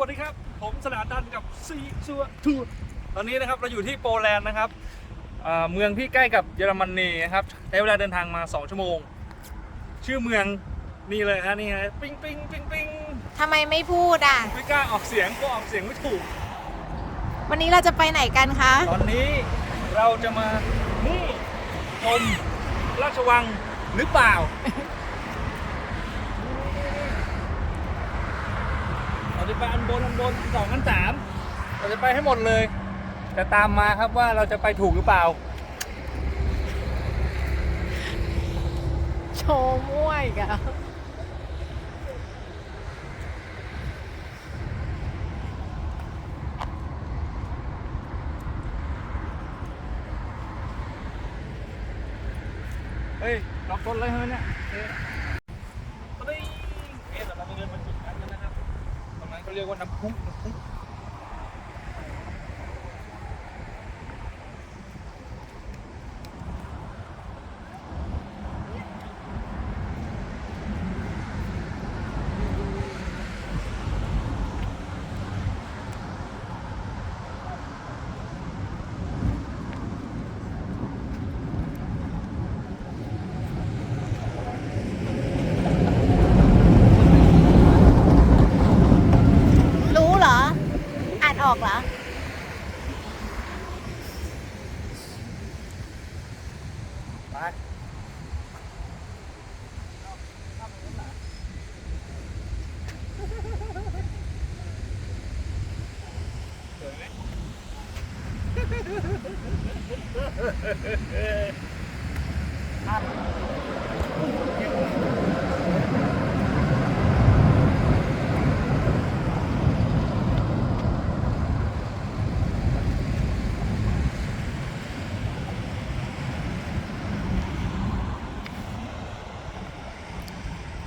วัสดีครับ ผมสนานดันกับซีซัวทูตอนนี้นะครับเราอยู่ที่โปแลนด์นะครับอ่าเมืองที่ใกล้กับเยอรมนีนะครับใช้เวลาเดินทางมา 2 ชั่วโมง ชื่อเมืองนี่เลยฮะนี่ฮะปิ้งปิ้งปิ้งปิ้งทำไมไม่พูดอะ ไม่กล้าออกเสียงก็ออกเสียงไม่ถูก วันนี้เราจะไปไหนกันคะ ตอนนี้เราจะมานี่ชมราชวังหรือเปล่า เรา จะไปอันบนอันบนอันสองอันสามเราจะไปให้หมดเลย แต่ตามมาครับว่าเราจะไปถูกหรือเปล่า โชว์มั่วอีกอะเฮ้ยล็อกรถเลยเฮ้ยเนี่ยเอ๊ะตอนนี้เอ๊ะแต่เราไปเดินมาจุดนั้นแล้วนะครับตรงนั้น เรียกว่าน้ำพุน้ำพุ รู้เหรอ ออกเหรอ ไป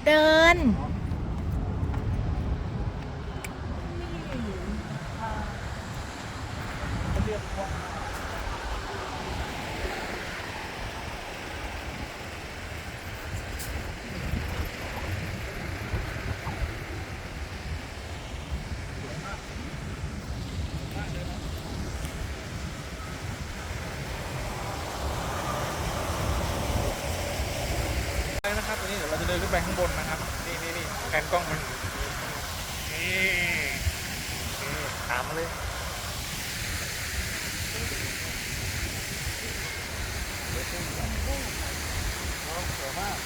เดิ นไปนะครับตอนนี้เดี๋ยวเราจะเดินขึ้นไปข้างบนนะ ครับนี่นี่นี่แผนกล้องมันนี่นี่ตามมาเลยสวยมาก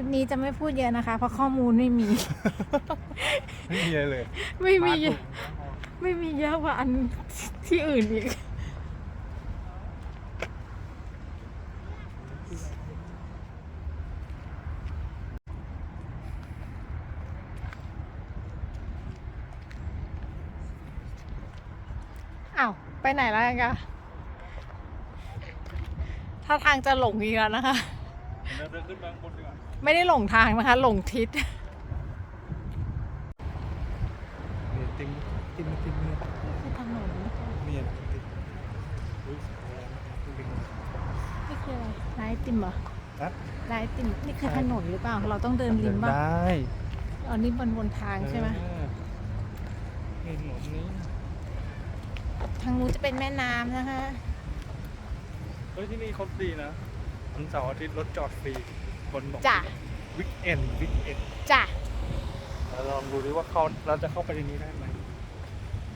ทริปนี้จะไม่พูดเยอะนะคะ เพราะข้อมูลไม่มี ไม่มีอะไรเลยไม่มีเยอะไม่มีเยอะกว่าอันที่อื่นอีก อ้าว ไปไหนแล้วกันคะถ้าทางจะหลงอีกแล้วนะคะ เดินเดินขึ้นไปข้างบนดีกว่า ไม่ได้หลงทางนะคะ หลงทิศนี่ติมติมติมเนี่ยคือถนนเนี่ยติมอุ้ยสวยแล้วติมติมนี่คืออะไรร้านไอติมเหรอฮะร้านไอติมนี่คือถนนหรือเปล่า เราต้องเดินริมบ้างได้อ๋อนี่บนบนทางใช่ไหมเออนี่ถนนนี้ทางนู้นจะเป็นแม่น้ำนะคะ เฮ้ยที่นี่เขาดีนะวันเสาร์อาทิตย์รถจอดฟรี บนบอกจ้ะวิกเอนวิกเอนจ้ะเอเราลองดูดิว่าเขาเราจะเข้าไปในนี้ได้ไหม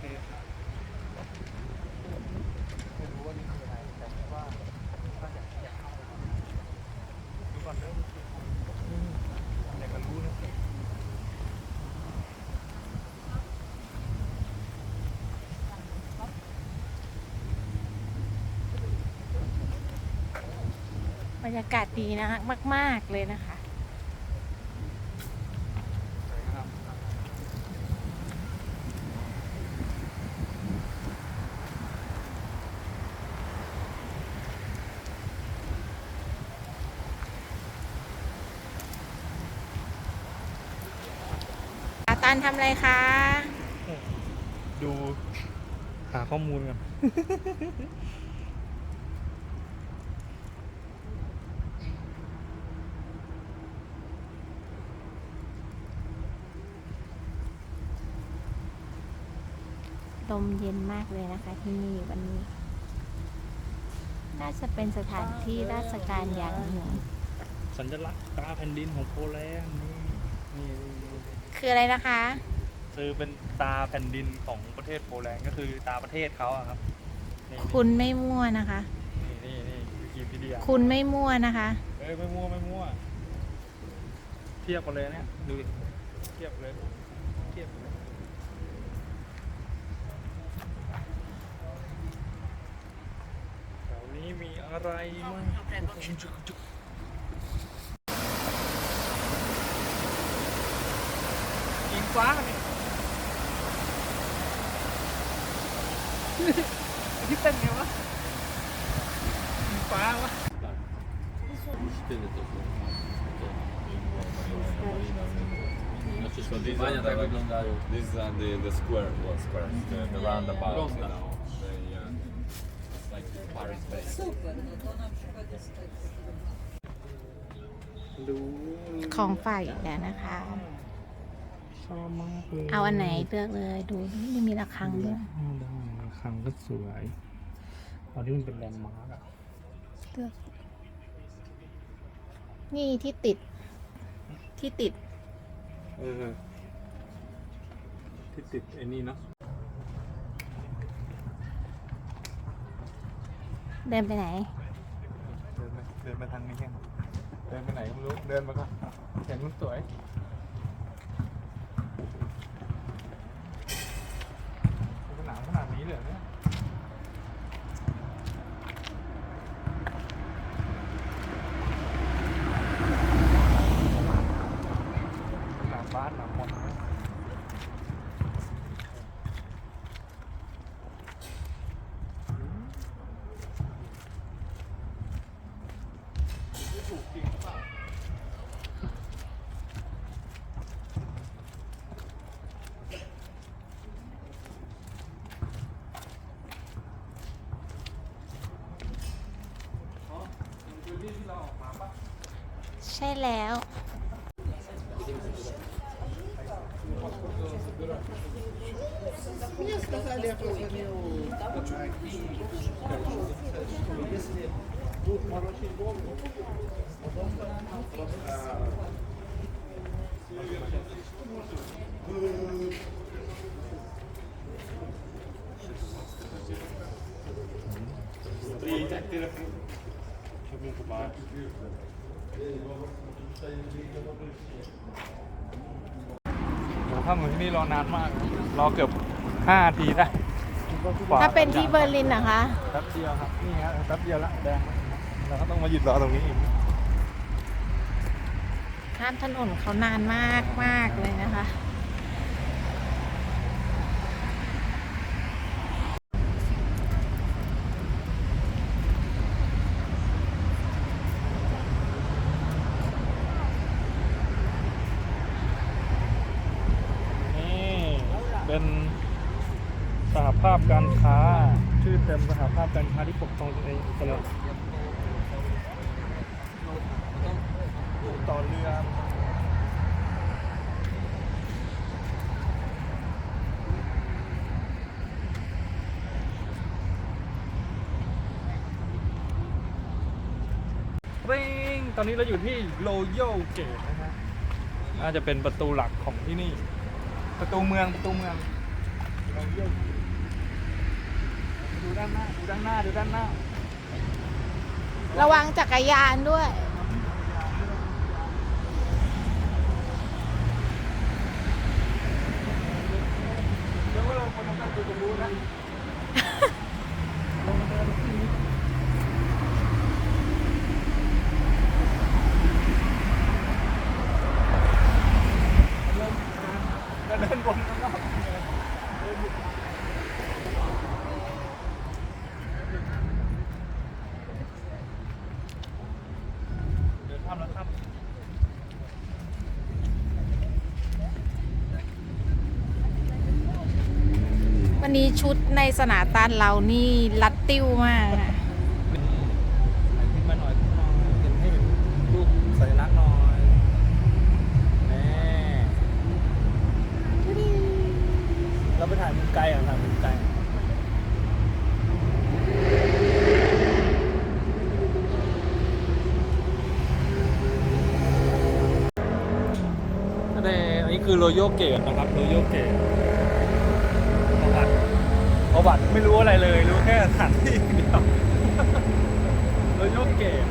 นี่ไม่รู้ว่านี่คืออะไรแต่ว่าถ้าอยากอยากเข้าไปดูก่อนเด้ออืมอยากจะรู้นะ บ รยากาศดีนะมาก ๆ เลยนะคะสวยงามอาตันทำอะไรคะ ดูหาข้อมูลกัน ลมเย็นมากเลยนะคะที่นี่วันนี้ น่าจะเป็นสถานที่ราชการอย่างหนึ่งสัญลักษณ์ตาแผ่นดินของโปแลนด์นี่นี่นี่นี่คืออะไรนะคะคือเป็นตาแผ่นดินของประเทศโปแลนด์ก็คือตาประเทศเขาอะครับนี่คุณไม่มั่วนะคะ นี่นี่นี่วิกิพีเดียคุณไม่มั่วนะคะ เอ้ยไม่มั่วไม่มั่ว เทียบกันเลยเนี่ยดูดิเทียบเลย เทียบเลย อะไรมั้งยิงฟ้าเนี่ยที่เต้นไงวะยิงฟ้าวะ So these are the, these are the, the square, well, square, the, the roundabout, you know, the, uh, It's like the Paris base. ดูของฝากอีกแล้วนะคะ ชอบมากเลยเอาอันไหนเลือกเลยดูนี่มีระฆังด้วยอืมได้ครั้งก็สวยเอาที่มันเป็นแลนด์มาร์กอะเลือก นี่ที่ติด ที่ติด เออที่ติดไอ้นี่เนาะ เดินไปไหน เดินไปเดินมาทางนี้แค่เดินไปไหนก็ไม่รู้ เดินมาก็เห็นมันสวย ขนหนาวขนาดนี้เลยเนี่ยหนาวบ้านหนาวหมดเลย ใช่แล้วโห ถ้าเหมือนที่นี่รอนานมากนะรอเกือบห้านาทีได้กว่ถ้าเป็นที่เบอร์ลินนะคะ แป๊บเดียวครับ นี่ฮะแป๊บเดียวละแดงแล้วเราก็ต้องมาหยุดรอตรงนี้อีกข้ามถนนเขานานมากมากเลยนะคะ นี่ เป็นสหภาพการค้า ชื่อเต็มสหภาพการค้าที่ปกครองตัวเองอิสระต่อเรือริงตอนนี้เราอยู่ที่โ o โยเกตนะฮะน่าจะเป็นประตูหลักของที่นี่ ประตูเมืองประตูเมืองดูด้านหน้าดูด้านหน้าดูด้านหน้าระวังจักรยานด้วย เดี๋ยวเราคนนั้นดูตรงนู้นนะลงมาเดินที่นี้เดินบนข้างนอกเดินข้ามแล้ วันนี้ชุดในสนามตันเรานี่รัดติ้วมากค่ะ ขึ้นมาหน่อยขึ้นมาหน่อยเห็นให้เห็นรูปสัญลักษณ์หน่อยแน่เรา ไปถ่ายมุมไกลอะถ่ายมุมไกลอันนี้อันนี้คือโรโยเกตนะครับโรโยเกตประวัติประวัติไม่รู้อะไรเลย รู้แค่สถานที่เดียวโรโยเกต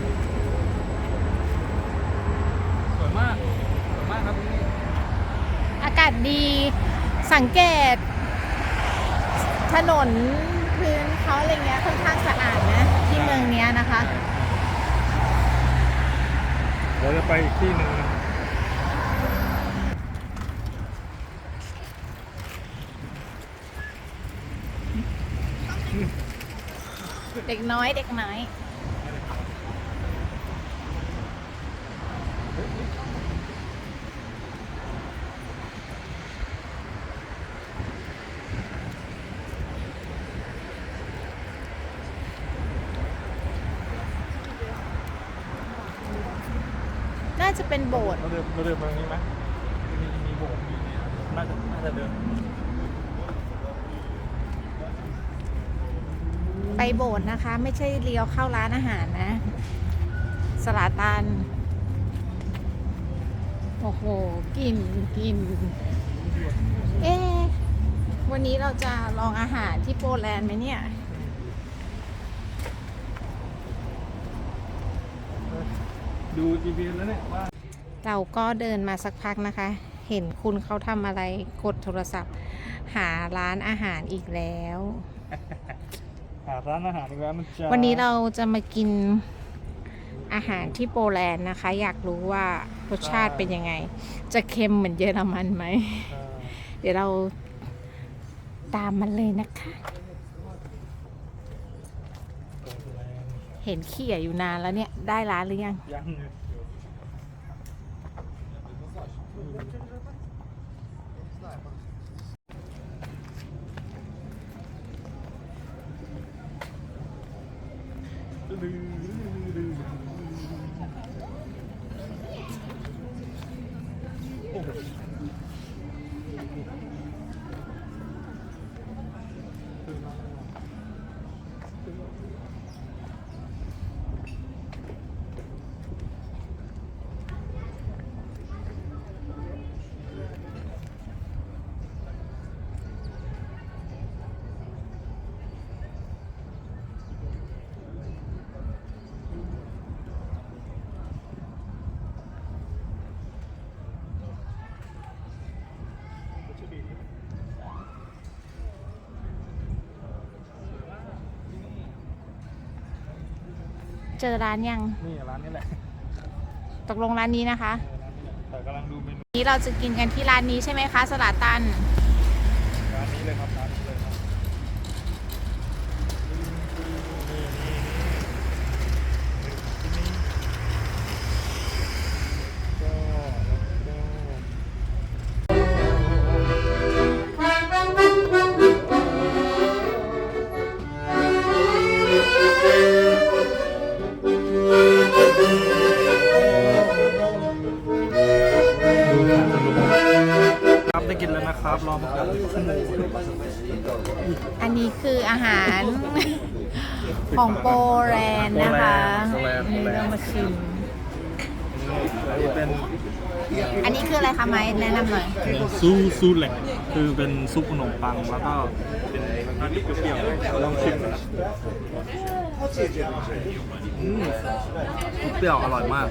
สวยมาก สวยมากครับที่นี่อากาศดีสังเกต ถนนพื้นเขาอะไรเงี้ยค่อนข้างสะอาดนะ ที่เมืองเนี้ยนะคะ เดี๋ยวจะไปอีกที่หนึ่งนะเด็กน้อยเด็กน้อย จะเป็นโบสถ์เราเดินเราเดินไปตรงนี้ไหมมีมีโบสถ์มีเนี่ยน่าจะน่าจะเดินไปโบสถ์นะคะ ไม่ใช่เลี้ยวเข้าร้านอาหารนะ สลาตัน โอ้โหกลิ่นกลิ่นเอ๊ะวันนี้เราจะลองอาหารที่โปแลนด์ไหมเนี่ย ดู GPS แล้วเนี่ยว่า เราก็เดินมาสักพักนะคะ เห็นคุณเขาทำอะไรกดโทรศัพท์ หาร้านอาหารอีกแล้ว หาร้านอาหารอีกแล้วนะจ๊ะวันนี้เราจะมากินอาหารที่โปแลนด์นะคะ อยากรู้ว่ารสชาติเป็นยังไง จะเค็มเหมือนเยอรมันไหมเออเดี๋ยวเราตามมันเลยนะคะ เห็นเขี่ยอยู่นานแล้วเนี่ย ได้ร้านหรือยัง ยังเลยโอ้โห เจอร้านยัง นี่ร้านนี้แหละตกลงร้านนี้นะคะเออร้านนี้แหละแต่กำลังดูเมนูนี้เราจะกินกันที่ร้านนี้ใช่ไหมคะสลาตัน ของโปแลนด์นะคะโปแลนด์โปแลนด์ นี่เรามาชิมอันนี้เป็นอันนี้คืออะไรคะไม้แนะนำหน่อย ซูซูแหลกคือเป็นซุปขนมปังแล้วก็เป็นน้ำพริกเปรี้ยวๆลองชิมนะอืมซุปเปรี้ยวอร่อยมาก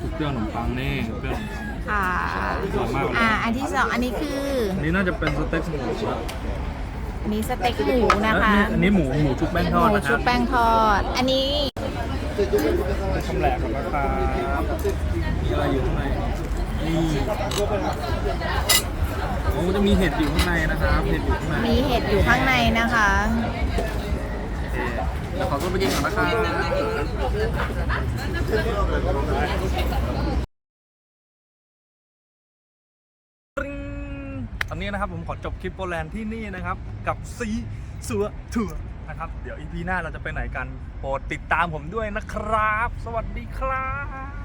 ซุปเปรี้ยวขนมปังนี่เปรี้ยวขนมปัง ค่ะ อร่อยมากเลย อ่า อันที่สองอันนี้คือ อันนี้น่าจะเป็นสเต็กหมู อันนี้สเต็กหมูนะคะอันนี้หมูหมูชุบแป้งทอดหมูนะคชุรับบแป้งทอด อันนี้ชำแหละกับราคามีอะไรอยู่ข้างในนี่โอ้จะมีเห็ดอยู่ข้างในนะครับเห็ดอยู่ข้างในมีเห็ดอยู่ข้างในนะคะ โอเคเดี๋ยวขอตัวไปกินก่อนนะครับ นนี้นะครับผมขอจบคลิปโปแลนด์ที่นี่นะครับ กับซีสัวเถื่อนะครับ เดี๋ยวอีพีหน้าเราจะไปไหนกัน โปรดติดตามผมด้วยนะครับ สวัสดีครับ